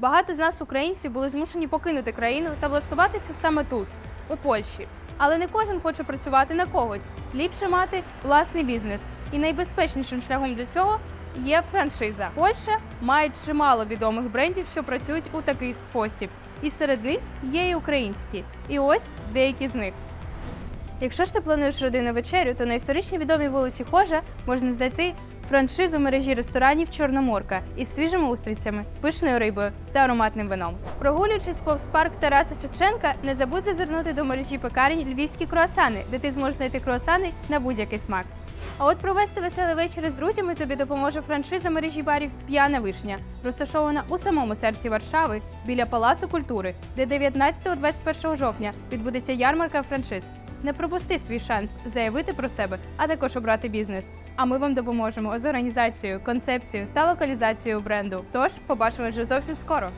Багато з нас, українців, були змушені покинути країну та влаштуватися саме тут, у Польщі. Але не кожен хоче працювати на когось. Ліпше мати власний бізнес. І найбезпечнішим шляхом для цього є франшиза. Польща має чимало відомих брендів, що працюють у такий спосіб. І серед них є і українські. І ось деякі з них. Якщо ж ти плануєш родинну вечерю, то на історичній відомій вулиці Хожа можна знайти франшизу мережі ресторанів Чорноморка із свіжими устрицями, пишною рибою та ароматним вином. Прогулюючись повз парк Тараса Шевченка, не забудь зазирнути до мережі пекарень львівські круасани, де ти зможеш знайти круасани на будь-який смак. А от провести веселий вечір з друзями тобі допоможе франшиза мережі барів П'яна вишня, розташована у самому серці Варшави біля Палацу культури, де 19-21 жовтня відбудеться ярмарка франшиз. Не пропусти свій шанс заявити про себе, а також обрати бізнес. А ми вам допоможемо з організацією, концепцією та локалізацією бренду. Тож побачимо вже зовсім скоро.